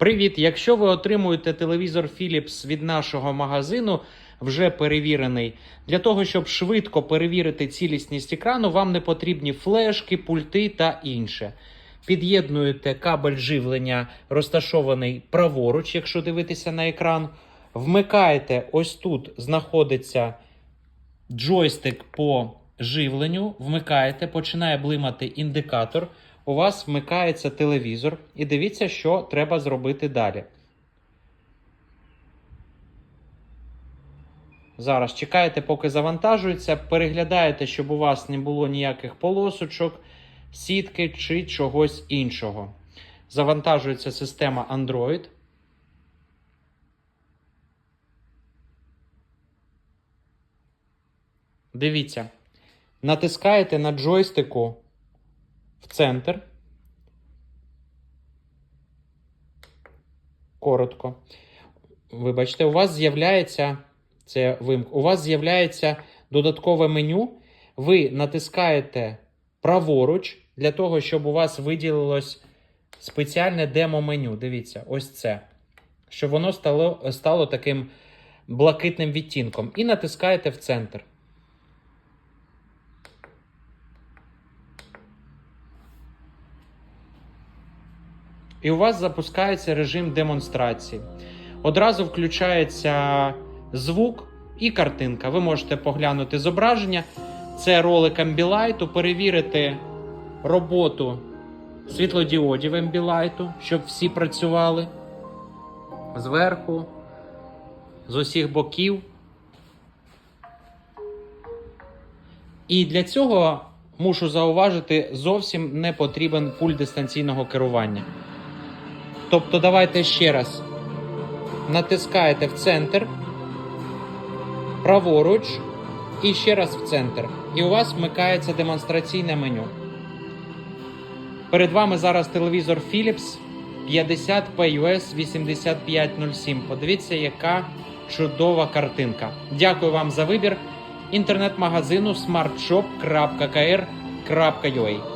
Привіт! Якщо ви отримуєте телевізор Philips від нашого магазину, вже перевірений, для того, щоб швидко перевірити цілісність екрану, вам не потрібні флешки, пульти та інше. Під'єднуєте кабель живлення, розташований праворуч, якщо дивитися на екран. Вмикаєте, ось тут знаходиться джойстик по живленню. Вмикаєте, починає блимати індикатор. У вас вмикається телевізор, і дивіться, що треба зробити далі. Зараз чекаєте, поки завантажується, переглядаєте, щоб у вас не було ніяких полосочок, сітки чи чогось іншого. Завантажується система Android. Дивіться. Натискаєте на джойстику в центр. Коротко. Вибачте, у вас з'являється це вимк. У вас з'являється додаткове меню. Ви натискаєте праворуч для того, щоб у вас виділилось спеціальне демо-меню. Дивіться, ось це. Щоб воно стало, стало таким блакитним відтінком. І натискаєте в центр. І у вас запускається режим демонстрації. Одразу включається звук і картинка. Ви можете поглянути зображення. Це ролик Ambilight, перевірити роботу світлодіодів Ambilight, щоб всі працювали зверху, з усіх боків. І для цього мушу зауважити, зовсім не потрібен пульт дистанційного керування. Тобто, давайте ще раз натискаєте в центр, праворуч і ще раз в центр. І у вас вмикається демонстраційне меню. Перед вами зараз телевізор Philips 50 PUS 8507. Подивіться, яка чудова картинка. Дякую вам за вибір інтернет-магазину smartshop.kr.ua